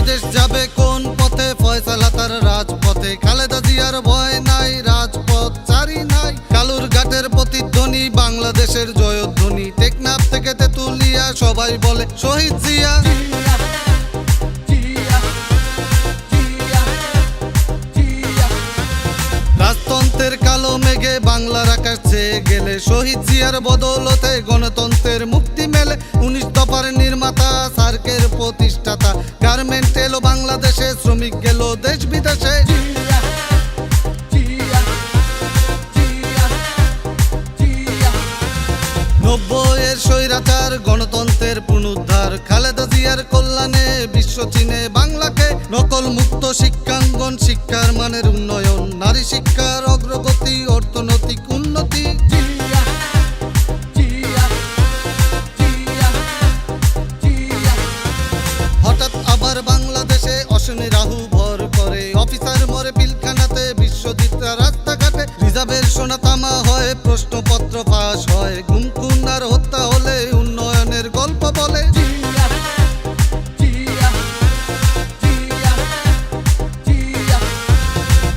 এদেশ যাবে কোন পথে? ফয়সালা তার রাজপথে। খালেদা জিয়ার ভয় নাই, রাজপথ চারি নাই। কালুর ঘাটের প্রতিধ্বনি, বাংলাদেশের জয়ধ্বনি। টেকনাফ থেকে তেতুলিয়া সবাই বলে, শহীদ জিয়া। রাজতন্ত্রের কালো মেঘে বাংলার আকাশ গেলে, শহীদ জিয়ার বদৌলতে গণতন্ত্রের মুক্তি মেলে। উনিশ দফার নির্মাতা, সার্কের প্রতিষ্ঠাতা বাংলাদেশে শ্রমিক গেল দেশ বিদেশে। নব্বইয়ের স্বৈরাচার, গণতন্ত্রের পুনরুদ্ধার, খালেদা জিয়ার কল্যাণে বিশ্ব চীনে বাংলাকে নকল মুক্ত শিক্ষাঙ্গন, শিক্ষার মানের উন্নয়ন, নারী শিক্ষার অগ্রগতি, অর্থনৈতিক অফিসার মরে পিলখানাতে, বিশ্বজিৎরা রাস্তাঘাটে। রিজার্ভের সোনা তামা হয়, প্রশ্নপত্র ফাঁস হয়। গুমকুন আর হত্যা হলে উন্নয়নের গল্প বলে।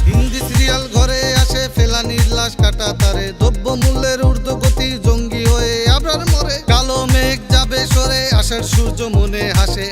হিন্দি সিরিয়াল ঘরে আসে, ফেলানির লাশ কাটা তারে। দ্রব্য মূল্যের ঊর্ধ্বগতি, জঙ্গি হয়ে মরে। কালো মেঘ যাবে সরে আসার সূর্য মনে হাসে।